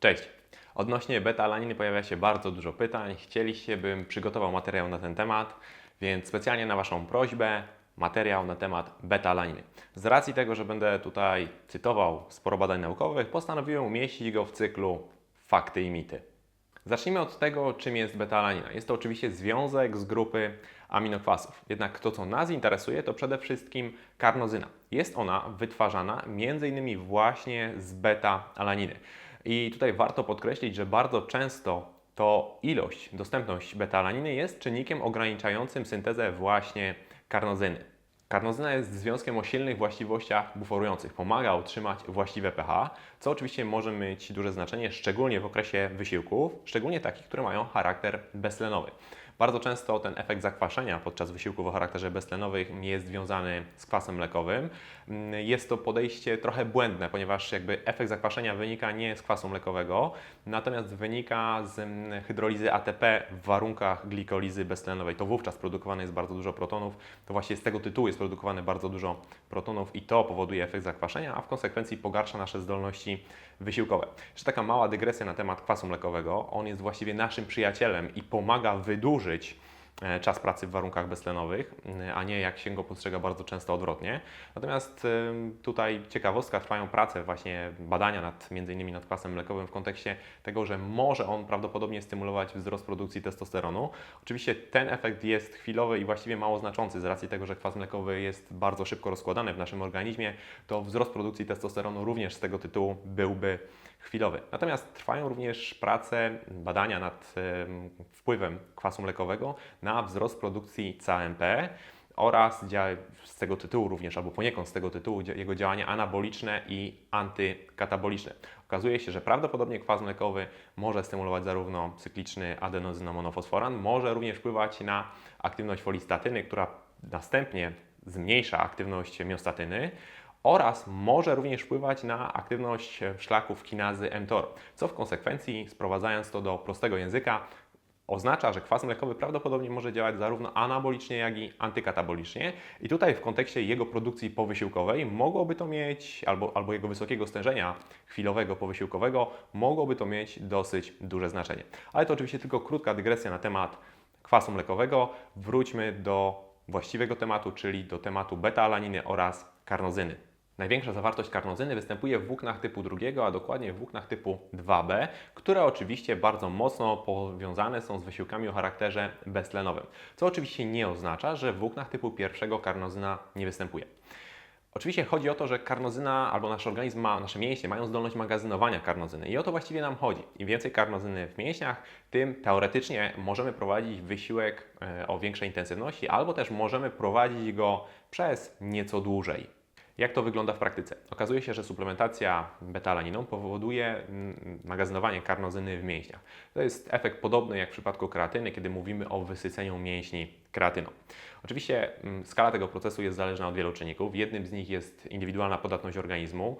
Cześć! Odnośnie beta-alaniny pojawia się bardzo dużo pytań. Chcieliście, bym przygotował materiał na ten temat, więc specjalnie na Waszą prośbę materiał na temat beta-alaniny. Z racji tego, że będę tutaj cytował sporo badań naukowych, postanowiłem umieścić go w cyklu Fakty i mity. Zacznijmy od tego, czym jest beta-alanina. Jest to oczywiście związek z grupy aminokwasów. Jednak to, co nas interesuje, to przede wszystkim karnozyna. Jest ona wytwarzana m.in. właśnie z beta-alaniny. I tutaj warto podkreślić, że bardzo często to ilość, dostępność beta-alaniny jest czynnikiem ograniczającym syntezę właśnie karnozyny. Karnozyna jest związkiem o silnych właściwościach buforujących. Pomaga utrzymać właściwe pH, co oczywiście może mieć duże znaczenie, szczególnie w okresie wysiłków, szczególnie takich, które mają charakter beztlenowy. Bardzo często ten efekt zakwaszenia podczas wysiłków o charakterze beztlenowym jest związany z kwasem mlekowym. Jest to podejście trochę błędne, ponieważ jakby efekt zakwaszenia wynika nie z kwasu mlekowego, natomiast wynika z mm, hydrolizy ATP w warunkach glikolizy beztlenowej. To wówczas produkowane jest bardzo dużo protonów. To właśnie z tego tytułu jest produkowane bardzo dużo protonów i to powoduje efekt zakwaszenia, a w konsekwencji pogarsza nasze zdolności wysiłkowe. Jeszcze taka mała dygresja na temat kwasu mlekowego. On jest właściwie naszym przyjacielem i pomaga wydłużyć e, czas pracy w warunkach beztlenowych, e, a nie jak się go postrzega bardzo często odwrotnie. Natomiast e, tutaj ciekawostka, trwają prace, właśnie badania nad między innymi nad kwasem mlekowym w kontekście tego, że może on prawdopodobnie stymulować wzrost produkcji testosteronu. Oczywiście ten efekt jest chwilowy i właściwie mało znaczący z racji tego, że kwas mlekowy jest bardzo szybko rozkładany w naszym organizmie, to wzrost produkcji testosteronu również z tego tytułu byłby chwilowy. Natomiast trwają również prace, badania nad em, wpływem kwasu mlekowego na wzrost produkcji CAMP oraz z tego tytułu również, albo poniekąd z tego tytułu jego działania anaboliczne i antykataboliczne. Okazuje się, że prawdopodobnie kwas mlekowy może stymulować zarówno cykliczny adenozynomonofosforan, może również wpływać na aktywność folistatyny, która następnie zmniejsza aktywność miostatyny oraz może również wpływać na aktywność szlaków kinazy mTOR, co w konsekwencji, sprowadzając to do prostego języka, oznacza, że kwas mlekowy prawdopodobnie może działać zarówno anabolicznie, jak i antykatabolicznie. I tutaj w kontekście jego produkcji powysiłkowej mogłoby to mieć, albo, albo jego wysokiego stężenia chwilowego powysiłkowego, mogłoby to mieć dosyć duże znaczenie. Ale to oczywiście tylko krótka dygresja na temat kwasu mlekowego. Wróćmy do właściwego tematu, czyli do tematu beta-alaniny oraz karnozyny. Największa zawartość karnozyny występuje w włóknach typu drugiego, a dokładnie w włóknach typu 2b, które oczywiście bardzo mocno powiązane są z wysiłkami o charakterze beztlenowym. Co oczywiście nie oznacza, że w włóknach typu pierwszego karnozyna nie występuje. Oczywiście chodzi o to, że karnozyna albo nasz organizm ma, nasze mięśnie mają zdolność magazynowania karnozyny i o to właściwie nam chodzi. Im więcej karnozyny w mięśniach, tym teoretycznie możemy prowadzić wysiłek e, o większej intensywności albo też możemy prowadzić go przez nieco dłużej. Jak to wygląda w praktyce? Okazuje się, że suplementacja beta-alaniną powoduje mm, magazynowanie karnozyny w mięśniach. To jest efekt podobny jak w przypadku kreatyny, kiedy mówimy o wysyceniu mięśni kreatyną. Oczywiście mm, skala tego procesu jest zależna od wielu czynników. Jednym z nich jest indywidualna podatność organizmu.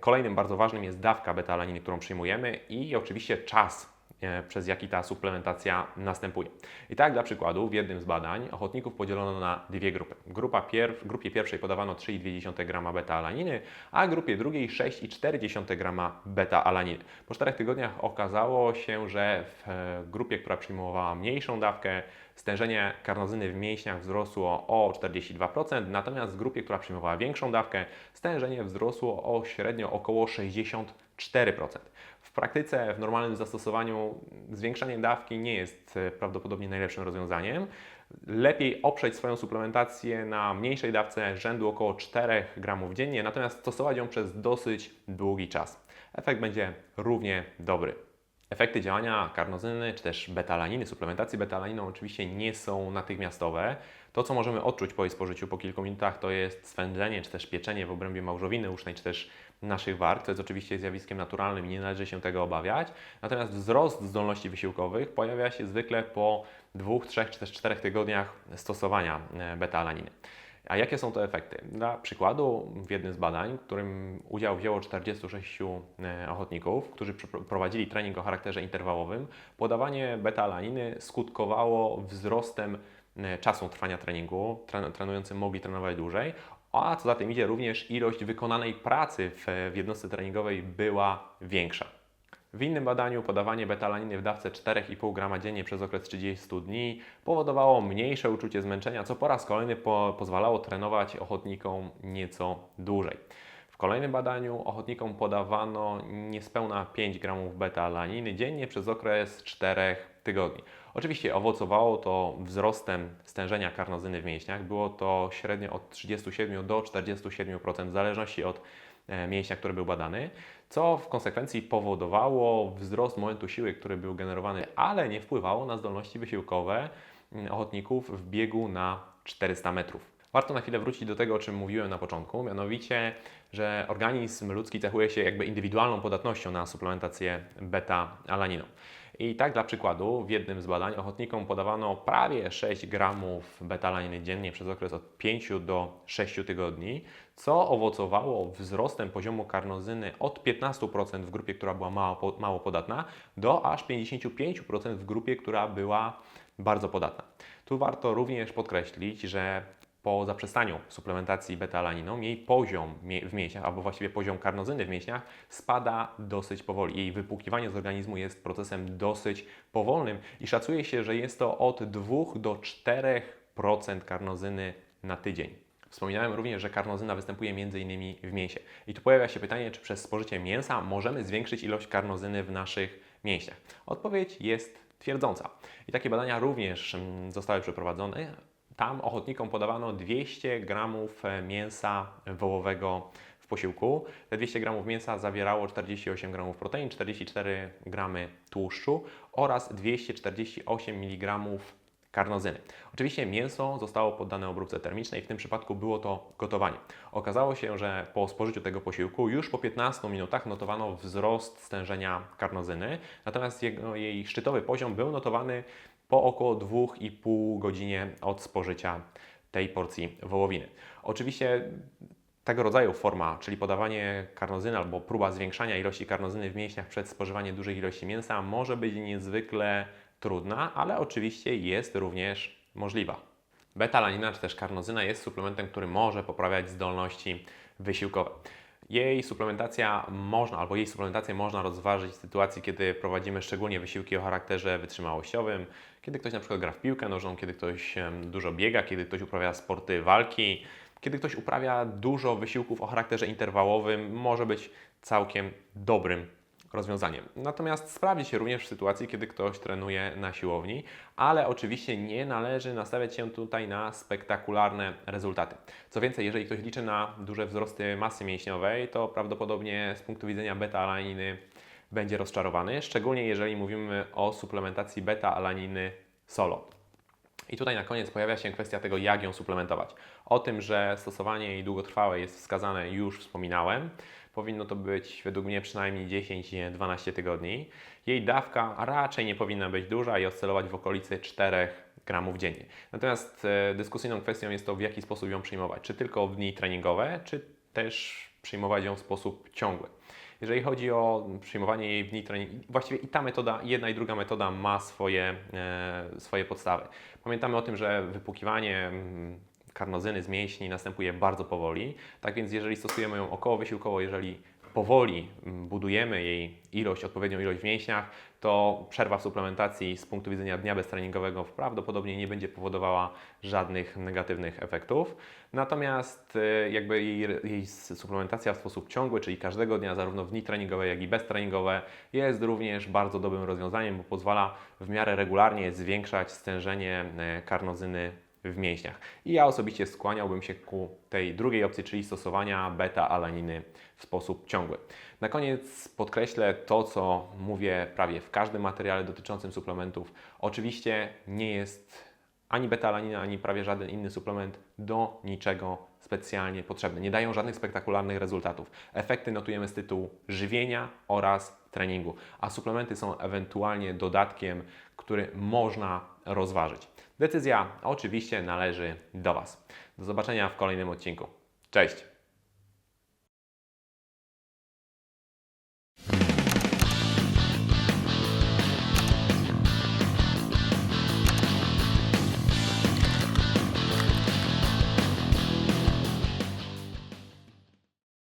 Kolejnym bardzo ważnym jest dawka beta-alaniny, którą przyjmujemy i oczywiście czas przez jaki ta suplementacja następuje. I tak dla przykładu w jednym z badań ochotników podzielono na dwie grupy. Grupa pier w grupie pierwszej podawano 3,2 g beta-alaniny, a grupie drugiej 6,4 g beta-alaniny. Po czterech tygodniach okazało się, że w e, grupie, która przyjmowała mniejszą dawkę, stężenie karnozyny w mięśniach wzrosło o 42%, natomiast w grupie, która przyjmowała większą dawkę, stężenie wzrosło o średnio około 64%. W praktyce, w normalnym zastosowaniu, zwiększanie dawki nie jest e, prawdopodobnie najlepszym rozwiązaniem. Lepiej oprzeć swoją suplementację na mniejszej dawce rzędu około 4 gramów dziennie, natomiast stosować ją przez dosyć długi czas. Efekt będzie równie dobry. Efekty działania karnozyny czy też betalaniny, suplementacji betalaniną oczywiście nie są natychmiastowe. To, co możemy odczuć po jej spożyciu po kilku minutach, to jest swędzenie czy też pieczenie w obrębie małżowiny usznej czy też naszych warg. To jest oczywiście zjawiskiem naturalnym i nie należy się tego obawiać. Natomiast wzrost zdolności wysiłkowych pojawia się zwykle po dwóch, trzech czy też czterech tygodniach stosowania e, beta-alaniny. A jakie są to efekty? Dla przykładu, w jednym z badań, w którym udział wzięło 46 e, ochotników, którzy prowadzili trening o charakterze interwałowym, podawanie beta-alaniny skutkowało wzrostem e, czasu trwania treningu. Trenujący mogli trenować dłużej, a co za tym idzie, również ilość wykonanej pracy w, w jednostce treningowej była większa. W innym badaniu podawanie betalaniny w dawce 4,5 g dziennie przez okres 30 dni powodowało mniejsze uczucie zmęczenia, co po raz kolejny po pozwalało trenować ochotnikom nieco dłużej. W kolejnym badaniu ochotnikom podawano niespełna 5 g beta-alaniny dziennie przez okres 4 tygodni. Oczywiście owocowało to wzrostem stężenia karnozyny w mięśniach. Było to średnio od 37 do 47% w zależności od mięśnia, który był badany, co w konsekwencji powodowało wzrost momentu siły, który był generowany, ale nie wpływało na zdolności wysiłkowe mm, ochotników w biegu na 400 metrów. Warto na chwilę wrócić do tego, o czym mówiłem na początku, mianowicie, że organizm ludzki cechuje się jakby indywidualną podatnością na suplementację beta-alaniną. I tak dla przykładu, w jednym z badań ochotnikom podawano prawie 6 gramów betalaniny dziennie przez okres od 5 do 6 tygodni, co owocowało wzrostem poziomu karnozyny od 15% w grupie, która była mało, mało podatna, do aż 55% w grupie, która była bardzo podatna. Tu warto również podkreślić, że po zaprzestaniu suplementacji beta-alaniną jej poziom w mięśniach, albo właściwie poziom karnozyny w mięśniach spada dosyć powoli. Jej wypłukiwanie z organizmu jest procesem dosyć powolnym i szacuje się, że jest to od 2 do 4% karnozyny na tydzień. Wspominałem również, że karnozyna występuje m.in. w mięsie. I tu pojawia się pytanie, czy przez spożycie mięsa możemy zwiększyć ilość karnozyny w naszych mięśniach. Odpowiedź jest twierdząca. I takie badania również mm, zostały przeprowadzone tam ochotnikom podawano 200 gramów e, mięsa wołowego w posiłku. Te 200 gramów mięsa zawierało 48 gramów protein, 44 gramy tłuszczu oraz 248 mg karnozyny. Oczywiście mięso zostało poddane obróbce termicznej, w tym przypadku było to gotowanie. Okazało się, że po spożyciu tego posiłku już po 15 minutach notowano wzrost stężenia karnozyny, natomiast jego, jej szczytowy poziom był notowany po około 2,5 godzinie od spożycia tej porcji wołowiny. Oczywiście tego rodzaju forma, czyli podawanie karnozyny albo próba zwiększania ilości karnozyny w mięśniach przed spożywaniem dużej ilości mięsa może być niezwykle trudna, ale oczywiście jest również możliwa. Beta-alanina czy też karnozyna jest suplementem, który może poprawiać zdolności wysiłkowe. Jej suplementacja można, albo jej suplementację można rozważyć w sytuacji, kiedy prowadzimy szczególnie wysiłki o charakterze wytrzymałościowym, kiedy ktoś na przykład gra w piłkę nożną, kiedy ktoś dużo biega, kiedy ktoś uprawia sporty walki, kiedy ktoś uprawia dużo wysiłków o charakterze interwałowym, może być całkiem dobrym rozwiązaniem. Natomiast sprawdzi się również w sytuacji, kiedy ktoś trenuje na siłowni, ale oczywiście nie należy nastawiać się tutaj na spektakularne rezultaty. Co więcej, jeżeli ktoś liczy na duże wzrosty masy mięśniowej, to prawdopodobnie z punktu widzenia beta-alaniny będzie rozczarowany, szczególnie jeżeli mówimy o suplementacji beta-alaniny solo. I tutaj na koniec pojawia się kwestia tego, jak ją suplementować. O tym, że stosowanie jej długotrwałe jest wskazane, już wspominałem. Powinno to być według mnie przynajmniej 10-12 tygodni. Jej dawka raczej nie powinna być duża i oscylować w okolicy 4 gramów dziennie. Natomiast e, dyskusyjną kwestią jest to, w jaki sposób ją przyjmować. Czy tylko w dni treningowe, czy też przyjmować ją w sposób ciągły. Jeżeli chodzi o przyjmowanie jej w dni treningowe, właściwie i ta metoda, jedna i druga metoda ma swoje, e, swoje podstawy. Pamiętamy o tym, że wypłukiwanie mm, karnozyny z mięśni następuje bardzo powoli. Tak więc jeżeli stosujemy ją około wysiłkowo, jeżeli powoli mm, budujemy jej ilość, odpowiednią ilość w mięśniach, to przerwa w suplementacji z punktu widzenia dnia beztreningowego prawdopodobnie nie będzie powodowała żadnych negatywnych efektów. Natomiast y, jakby jej, jej suplementacja w sposób ciągły, czyli każdego dnia, zarówno w dni treningowe, jak i beztreningowe, jest również bardzo dobrym rozwiązaniem, bo pozwala w miarę regularnie zwiększać stężenie y, karnozyny w mięśniach. I ja osobiście skłaniałbym się ku tej drugiej opcji, czyli stosowania beta-alaniny w sposób ciągły. Na koniec podkreślę to, co mówię prawie w każdym materiale dotyczącym suplementów. Oczywiście nie jest ani beta-alanina, ani prawie żaden inny suplement do niczego specjalnie potrzebny. Nie dają żadnych spektakularnych rezultatów. Efekty notujemy z tytułu żywienia oraz treningu, a suplementy są ewentualnie dodatkiem, który można rozważyć. Decyzja oczywiście należy do Was. Do zobaczenia w kolejnym odcinku. Cześć!